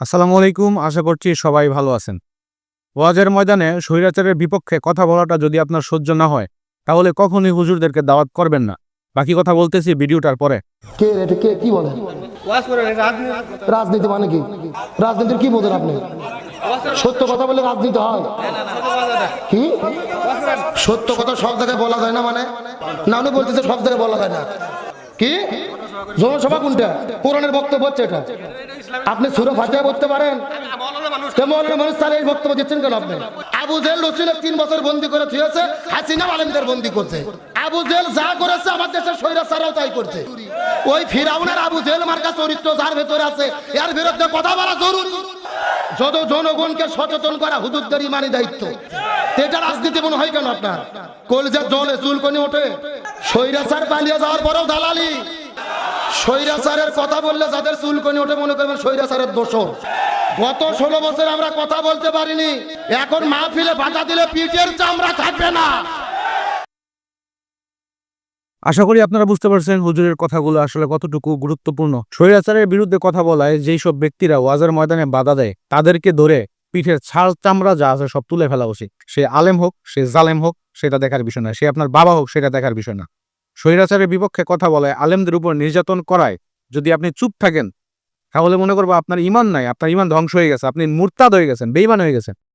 আসসালামু আলাইকুম আশা করছি সবাই ভালো আছেন। ওয়াজের ময়দানে স্বৈরাচারের বিপক্ষে কথা বলাটা যদি আপনার সহ্য না হয় তাহলে কখনই হুজুরদেরকে দাওয়াত করবেন না। বাকি কথা বলতেছি ভিডিওটার পরে। কে এটা কে কি বলে রাজনীতি। মানে কি? রাজনীতির কি বোঝেন আপনি? সত্য কথা বলে রাজনীতি হয়। কি? সত্য কথা সব জায়গায় বলা যায় না মানে? না উনি বলতেছে সব জায়গায় বলা যায় না। কি? জনসভা কোনটা? বক্তব্য হচ্ছে এটা। আপনি পারেন। মানুষ তাহলে এই বক্তব্য দিচ্ছেন কেন আপনি? আবু জেল তিন বছর বন্দি করে থুয়েছে, হাসিনা বন্দি করছে। আবু জেল যা করেছে আমার দেশের তাই করছে। ওই ফিরাউনের আবু জেল মার্কা চরিত্র যার ভেতরে আছে, এর বিরুদ্ধে কথা বলা জরুরি। যত জনগণকে সচেতন করা হুজুরদের ইমানি দায়িত্ব। এটা রাজনীতি মনে হয় কেন আপনার? কলজার জলে চুলকনি ওঠে। স্বৈরাচার পালিয়ে যাওয়ার পরেও দালালি। স্বৈরাচারের কথা বললে যাদের ওঠে মনে করবেন স্বৈরাচারের দোষর। গত ষোলো বছর আমরা কথা বলতে পারিনি। এখন দিলে পিঠের চামড়া থাকবে না। আশা করি আপনারা বুঝতে পারছেন হুজুরের কথাগুলো আসলে কতটুকু গুরুত্বপূর্ণ। স্বৈরাচারের বিরুদ্ধে কথা বলায় যেই সব ব্যক্তিরা ওয়াজের ময়দানে বাধা দেয়, তাদেরকে ধরে পিঠের ছাল চামড়া যা আছে সব তুলে ফেলা উচিত। সে আলেম হোক, সে জালেম হোক, সেটা দেখার বিষয় না। সে আপনার বাবা হোক, সেটা দেখার বিষয় না। স্বৈরাচারের বিপক্ষে কথা বলে, আলেমদের উপর নির্যাতন করায়, যদি আপনি চুপ থাকেন, তাহলে মনে করব আপনার ইমান নাই, আপনার ইমান ধ্বংস হয়ে গেছে, আপনি মুরতাদ হয়ে গেছেন বেইমান হয়ে গেছেন।